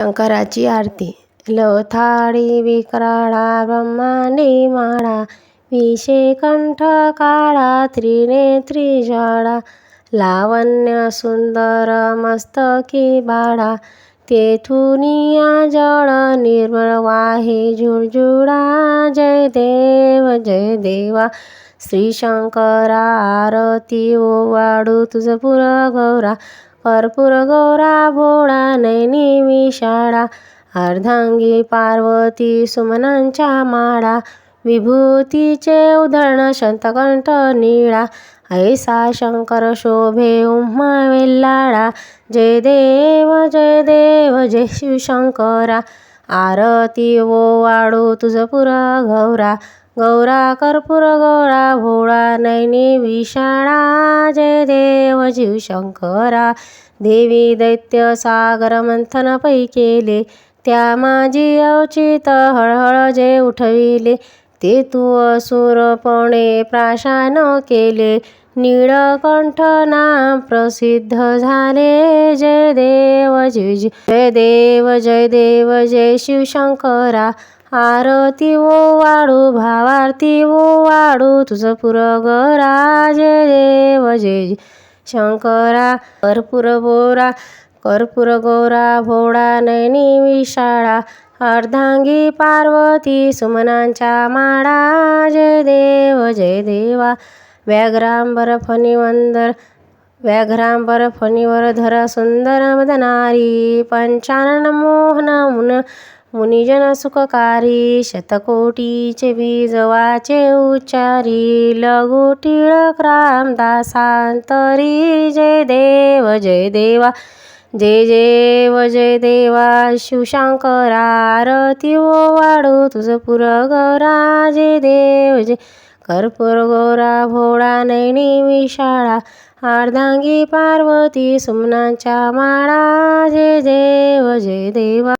शंकराची आरती. लोथाडी विक्राळा ब्रह्मांडी माळा विषे कंठ काळा त्रिनेत्री ज्वाळा लावण्य सुंदर मस्तकी बाळा तेथुनिया जळ निर्मळ वाहे झुळझुळा जय देव जय देवा श्री शंकरा आरती ओवाडू तुझ पुर गौरा कर्पूर गौरा भोळा नैनी विशाळा अर्धांगी पार्वती सुमनांच्या माळा विभूतीचे उधळण शंतकंठ निळा ऐसा शंकर शोभे उम्मा वेल्लाळा जय देव जय देव जय शिवशंकरा आरती ओवाळू तुझ पुर गौरा गौरा कर्पूर गौरा भोळा नैनी विषाणा जय देव शिवशंकरा देवी दैत्य सागर मंथन पै केले त्या माझी अवचित हळहळ जे उठविले ते तू असुरपणे प्राशान केले. नीळकंठ नाम प्रसिद्ध झाले. जय देव जय जय देव जय देव जय शिवशंकरा. आरती ओवाळू भावारती वाडू तुझं पुरगरा जय देव जय शंकरा. कर्पूर गोरा कर्पूर गोरा भोळा नैनी विशाळा. अर्धांगी पार्वती सुमनांच्या माळा. जय देव जय देवा. व्याघ्रांबर फणीवंदर व्याघ्रांबर फणीवरधर सुंदर मदनारी पंचानन मोहन मुन मुनिजन सुखकारी शतकोटीचे बीज वाचे उच्चारी लघु टिळक रामदासांतरी जय देव जय देवा जय देव जय देवा शिवशंकरा आरती ओवाळू तुझ पुरगरा जय देव जय कर्पूर गोरा भोळा नैनी विशाळा अर्धांगी पार्वती सुमनांच्या माळा जय देव जय देवा.